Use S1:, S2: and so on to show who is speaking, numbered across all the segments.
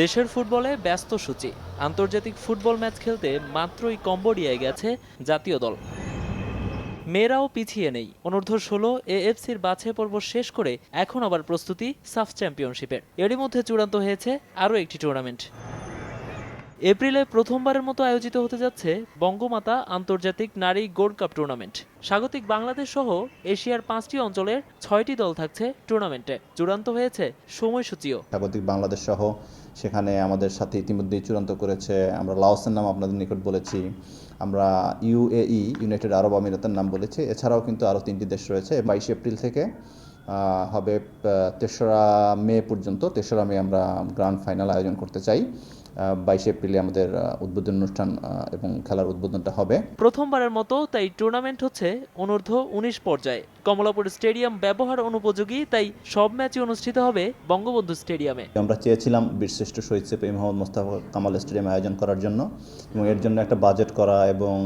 S1: দেশের ফুটবলে ব্যস্ত সূচি। আন্তর্জাতিক ফুটবল ম্যাচ খেলতে মাত্রই কম্বোডিয়ায় গেছে জাতীয় দল। মেয়েরাও পিছিয়ে নেই। অনূর্ধ্ব ষোলো এএফসির বাছাই পর্ব শেষ করে এখন আবার প্রস্তুতি সাফ চ্যাম্পিয়নশিপের। এরই মধ্যে চূড়ান্ত হয়েছে আরও একটি টুর্নামেন্ট। এপ্রিলে প্রথমবারের মতো আয়োজিত হতে যাচ্ছে বঙ্গমাতা আন্তর্জাতিক নারী গোল্ড কাপ টুর্নামেন্ট। স্বাগতিক বাংলাদেশ সহ এশিয়ার পাঁচটি অঞ্চলের ছয়টি দল থাকছে টুর্নামেন্টে। চূড়ান্ত হয়েছে সময়সূচিও।
S2: স্বাগতিক বাংলাদেশ সহ সেখানে আমাদের সাথে ইতিমধ্যেই চূড়ান্ত করেছে, আমরা লাওসের নাম আপনাদের নিকট বলেছি, আমরা ইউএই ইউনাইটেড আরব আমিরাতের নাম বলেছি, এছাড়াও কিন্তু আরও তিনটি দেশ রয়েছে। বাইশে এপ্রিল থেকে হবে তেসরা মে পর্যন্ত তেসরা মে আমরা গ্রান্ড ফাইনাল আয়োজন করতে চাই। বাইশে এপ্রিলে আমাদের উদ্বোধন অনুষ্ঠান এবং খেলার উদ্বোধনটা হবে।
S1: প্রথমবারের মতো তাই টুর্নামেন্ট হচ্ছে অনূর্ধ্ব উনিশ পর্যায়ে। কমলাপুর স্টেডিয়াম ব্যবহার অনুপযোগী তাই সব ম্যাচই অনুষ্ঠিত হবে বঙ্গবন্ধু স্টেডিয়ামে।
S2: আমরা চেয়েছিলাম বীরশ্রেষ্ঠ শহীদ সেপে মোহাম্মদ মোস্তাফা কামাল স্টেডিয়াম আয়োজন করার জন্য এবং এর জন্য একটা বাজেট করা এবং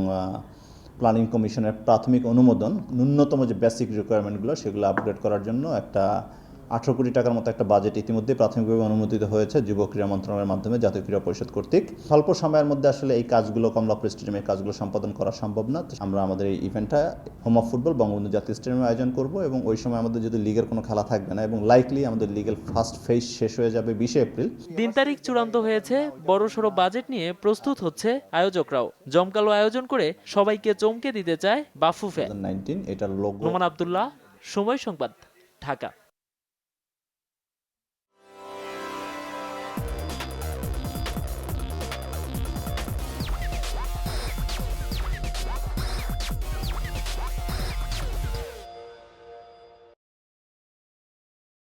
S2: প্ল্যানিং কমিশনের প্রাথমিক অনুমোদন ন্যূনতম যে বেসিক রিকোয়ারমেন্টগুলো সেগুলো আপগ্রেড করার জন্য একটা আঠারো কোটি টাকার মতো একটা বাজেট ইতিমধ্যে প্রাথমিকভাবে অনুমোদিত হয়েছে যুব ক্রীড়া মন্ত্রণালয়ের মাধ্যমে জাতীয় ক্রীড়া পরিষদ কর্তৃক। স্বল্প সময়ের মধ্যে আসলে এই কাজগুলো কমলাপুর স্টেডিয়ামে এই কাজগুলো সম্পাদন করা সম্ভব না। আমরা আমাদের এই ইভেন্টটা হোম অফ ফুটবল বঙ্গবন্ধু জাতীয় স্টেডিয়ামে আয়োজন করব এবং ওই সময় আমাদের যদি লিগের কোনো খেলা থাকবে না এবং লাইকলি আমাদের লিগের ফার্স্ট ফেজ শেষ হয়ে যাবে বিশে এপ্রিল।
S1: দিন তারিখ চূড়ান্ত হয়েছে বড় বড়সড় বাজেট নিয়ে প্রস্তুত হচ্ছে আয়োজকরাও। জমকালো আয়োজন করে সবাইকে চমকে দিতে চায় বাফুফে।
S2: নাইনটিন এটার লোক
S1: নোমান আবদুল্লাহ সময় সংবাদ ঢাকা।